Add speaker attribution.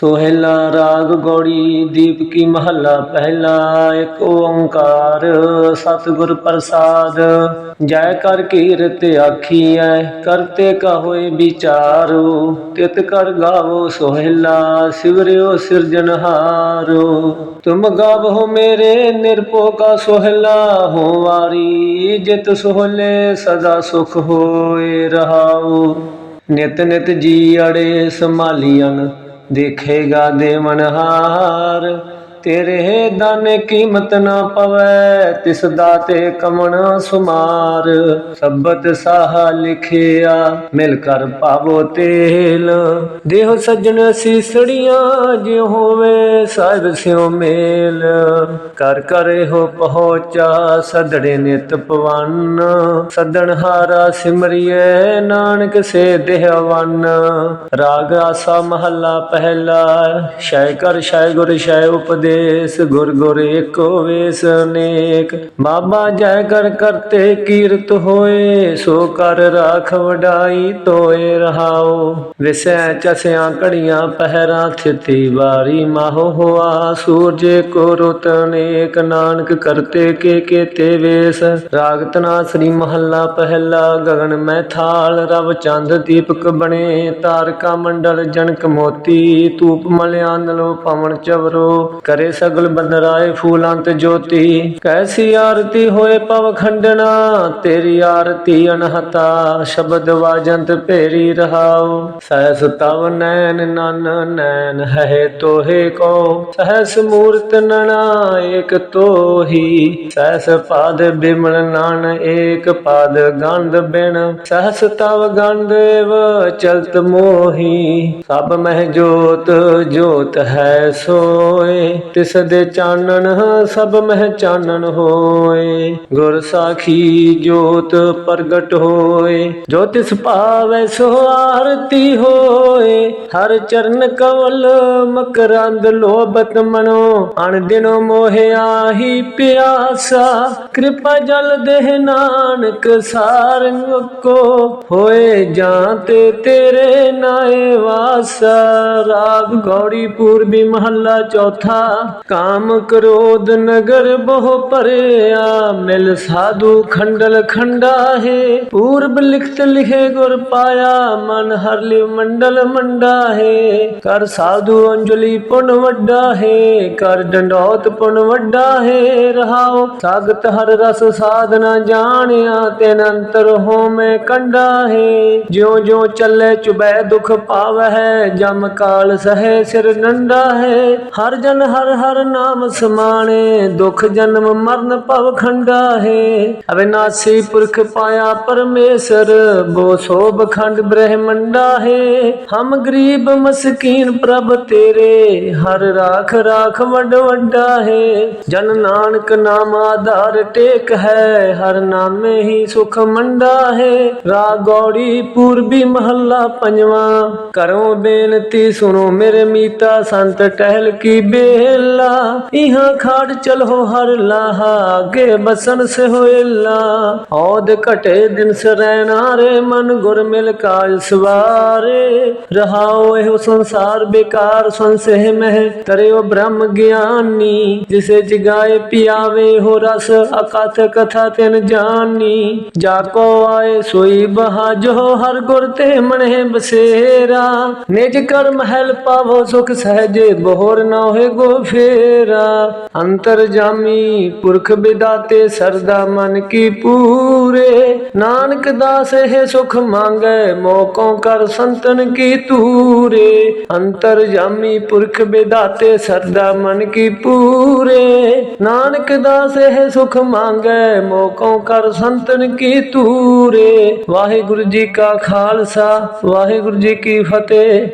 Speaker 1: ਸੋਹਿਲਾ ਰਾਗ ਗੌੜੀ ਦੀਪ ਕੀ ਮਹੱਲਾ, ਪਹਿਲਾ ਇੱਕ ਓੰਕਾਰ, ਸਤਿਗੁਰ ਪ੍ਰਸਾਦ। ਜੈ ਕਰ ਕੀਰਤ ਆਖੀਐ ਕਰਤੇ ਕਾ ਹੋਏ ਵਿਚਾਰੋ। ਤਿਤ ਕਰ ਗਾਵੋ ਸੋਹਿਲਾ, ਸਿਵਰਿਓ ਸਿਰਜਨਹਾਰੋ ਤੁਮ ਗਾਵੋ ਮੇਰੇ ਨਿਰਪੋ ਕਾ ਸੋਹਿਲਾ, ਹੋ ਵਾਰੀ ਜਿਤ ਸੋਹਲੇ ਸਦਾ ਸੁਖ ਹੋਏ ਰਹਾਓ। ਨਿਤ ਨਿਤ ਜੀ ਅੜੇ ਸੰਭਾਲੀਆਂ ਦੇਖੇਗਾ ਦੇਵਨਹਾਰ ਤੇਰੇ ਦਾਨੇ ਕੀਮਤ ਨਾ ਪਵੈ ਤਿਸ ਦਾਤੇ ਕਮਣ ਸੁਮਾਰ। ਸਬਤ ਸਾਹ ਲਿਖਿਆ, ਮਿਲ ਕਰ ਪਾਵੋ ਤੇਲ। ਦੇਹ ਸੱਜਣ ਸੀਸੜੀਆਂ, ਜਿਉ ਹੋਵੇ ਸਾਹਿਬ ਸਿਉ ਮੇਲ। ਕਰ ਕਰੇ ਹੋ ਪਹੁੰਚਾ, ਸਦੜੇ ਨਿਤ ਪਵਨ। ਸਦਣ ਹਾਰਾ ਸਿਮਰਿਐ ਨਾਨਕ ਸੇ ਦੇਹਵਨ ਰਾਗ ਆਸਾ ਮਹੱਲਾ ਪਹਿਲਾ, ਸ਼ੈ ਕਰ ਸ਼ੈ ਗੁਰ ਸ਼ੈ ਉਪਦੇਸ਼ ਗੁਰ ਗੁਰ ਏਕੋ ਵੇਸ ਅਨੇਕ। ਬਾਬਾ ਜੈ ਕਰ ਕਰਤੇ ਕੀਰਤ ਹੋਏ, ਸੋ ਕਰ ਰਾਖ ਵਡਾਈ ਤੋਏ ਰਹਾਓ। ਵਿਸੈ ਚਸਿਆਂ ਕੜੀਆਂ ਪਹਿਰਾਂ ਥਿਤੀ ਵਾਰੀ ਮਾਹੋ ਹੋਆ। ਸੂਰਜ ਕੋ ਰੁਤ ਅਨੇਕ, ਨਾਨਕ ਕਰਤੇ ਕੇ ਕੇਤੇ ਵੇਸ। ਰਾਗ ਤਨਾ ਸ੍ਰੀ ਮਹੱਲਾ ਪਹਿਲਾ ਗਗਨ ਮੈਂ ਥਾਲ, ਰਵ ਚੰਦ ਦੀਪਕ ਬਣੇ। ਤਾਰਕਾ ਮੰਡਲ ਜਨਕ ਮੋਤੀ, ਧੂਪ ਮਲਿਆਨਲੋ ਪਵਨ ਚਵਰੋ। ਕਰੇ ਸਗਲ ਬੰਦਰਾਏ ਫੂਲਾਂਤ ਜੋਤੀ, ਕੈਸੀ ਆਰਤੀ ਹੋਏ ਪਵ ਖੰਡਣਾ, ਤੇਰੀ ਆਰਤੀ ਅਨਹਤਾ ਸ਼ਬਦ ਵਾਜੰਤ ਭੇਰੀ ਰਹਾਉ। ਸਹਸ ਤਵ ਨੈਣ, ਨਨ ਨੈਣ ਹੈ ਤੋਹੇ ਕੋ ਸਹਸ ਮੂਰਤ ਨਣਾ, ਏਕ ਤੋਹੀ। ਸਹਸ ਪਾਦ ਬਿਮਲ ਨਨ ਏਕ ਪਾਦ ਗੰਧ ਬਿਨ ਸਹਸ ਤਵ ਗੰਧੇਵ ਚਲਤ ਮੋਹੀ। ਸਭ ਮਹਿ ਜੋਤ ਜੋਤ ਹੈ ਸੋਏ। ਤਿਸ ਦੇ ਚਾਨਣ ਸਭ ਮਹਿ ਚਾਨਣ ਹੋਏ। ਗੁਰ ਸਾਖੀ ਜੋਤ ਪ੍ਰਗਟ ਹੋਏ, ਜੋ ਤਿਸ ਭਾਵੈ ਸੋ ਆਰਤੀ ਹੋਏ। ਹਰ ਚਰਨ ਕਵਲ ਮਕਰੰਦ ਲੋਭਤ ਮਨੋ, ਅਣ ਦਿਨੋ ਮੋਹਿਆ ਹੀ ਪਿਆਸਾ। ਕਿਰਪਾ ਜਲ ਦੇਹ ਨਾਨਕ ਸਾਰੰਗ ਕੋ, ਹੋਏ ਜਾਂ ਤੇ ਤੇਰੇ ਨਾਏ ਵਾਸਾ। ਰਾਗ ਗੌੜੀ ਪੂਰਬੀ ਮਹੱਲਾ ਚੌਥਾ, ਕਾਮ ਕਰੋਧ ਨਗਰ ਬਹੁ ਭਰਿਆ। ਮਿਲ ਸਾਧੂ ਖੰਡਲ ਖੰਡਾ ਹੈ ਪੂਰਬ ਲਿਖਤ ਲਿਖੇ ਗੁਰ ਪਾਇਆ, ਮਨ ਹਰ ਲਿਵ ਮੰਡਲ ਮੰਡਾ ਹੈ ਕਰ ਸਾਧੂ ਅੰਜਲੀ ਪੁਨ ਵੱਡਾ ਹੈ ਕਰ ਡੰਡੋਤ ਪੁਨ ਵੱਡਾ ਹੈ ਰਹਾਉ ਸਾਗਤ ਹਰ ਰਸ ਸਾਧਨਾ ਜਾਣਿਆ, ਤੈਨ ਅੰਤਰ ਹੋਮੈ ਕੰਡਾ ਹੈ ਜਿਉ ਜਿਉ ਚੱਲੇ ਚੁਬੈ ਦੁਖ ਪਾਵਹਿ, ਜਮ ਕਾਲ ਸਹਿ ਸਿਰ ਨੰਡਾ ਹੈ ਹਰ ਜਨ ਹਰ ਹਰ ਨਾਮ ਸਮਾਣੇ, ਦੁਖ ਜਨਮ ਮਰਨ ਭਵ ਖੰਡਾ ਹੈ। ਅਵਿਨਾਸੀ ਪੁਰਖ ਪਾਇਆ ਪਰਮੇਸ਼ਰ, ਬੋ ਸੋਭ ਖੰਡ ਬ੍ਰਹਮੰਡਾ ਹੈ। ਹਮ ਗਰੀਬ ਮਸਕੀਨ ਪ੍ਰਭ ਤੇਰੇ, ਹਰ ਰਾਖ ਰਾਖ ਵੱਡ ਵੱਡਾ ਹੈ। ਜਨ ਨਾਨਕ ਨਾਮ ਆਧਾਰ ਟੇਕ ਹੈ, ਹਰ ਨਾਮੇ ਹੀ ਸੁਖ ਮੰਡਾ ਹੈ। ਰਾਗ ਪੂਰਬੀ ਮਹੱਲਾ ਪੰਜਵਾਂ ਕਰੋ ਬੇਨਤੀ ਸੁਣੋ ਮੇਰੇ ਮੀਤਾ, ਸੰਤ ਟਹਿਲ ਕੀ ਬੇਲਾ। ਇਹਾਂ ਖਾੜ ਚਲੋ ਹਰ ਲਾਹਾ, ਅੱਗੇ ਬਸਨ ਸੇ ਹੋਇਲਾ। ਔਦ ਘਟੇ ਦਿਨ ਸਰੈਣਾ ਰੇ, ਮਨ ਗੁਰ ਮਿਲ ਕਾਜ ਸਵਾਰੇ। ਰਹਾਓ ਇਹ ਸੰਸਾਰ ਬੇਕਾਰ, ਸੰਸਹਿ ਮਹਿ, ਤਰਿਓ ਬ੍ਰਹਮ ਗਿਆਨੀ। ਜਿਸੇ ਜਗਾਏ ਪਿਆਵੇ, ਹੋ ਰਸ ਅਕਥ ਕਥਾ ਤਿਨ ਜਾਨੀ। ਜਾ ਕੋ ਆਏ ਸੋਈ ਬਹਾਜੋ ਹਰ ਗੁਰ ਤੇ ਮਣੇ ਬਸੇਰਾ। ਨਿਜ ਕਰਮ ਹੈਲ ਪਾਵੋ, ਸੁਖ ਸਹਜੇ ਬੋਹਰ ਨਾ ਹੋਏ ਗੋ ਫੇਰਾ। ਅੰਤਰ ਜਾਮੀ ਪੁਰਖ ਬਿਦਾਤੇ ਸਰਦਾ ਮਨ ਕੀ ਪੂਰੇ? ਨਾਨਕ ਦਾਸ ਹੈ ਸੁਖ ਮੰਗੈ, ਮੋਕੋਂ ਕਰ ਸੰਤਨ ਕੀ ਤੂਰੇ ਅੰਤਰ ਜਾਮੀ ਪੁਰਖ ਬਿਦਾਤੇ ਸਰਦਾ ਮਨ ਕੀ ਪੂਰੇ? ਨਾਨਕ ਦਾਸ ਹੈ ਸੁਖ ਮੰਗੈ, ਮੋਕੋਂ ਕਰ ਸੰਤਨ ਕੀ ਤੂਰੇ ਵਾਹਿਗੁਰੂ ਜੀ ਕਾ ਖਾਲਸਾ, ਵਾਹਿਗੁਰੂ ਜੀ ਕੀ ਫਤਿਹ।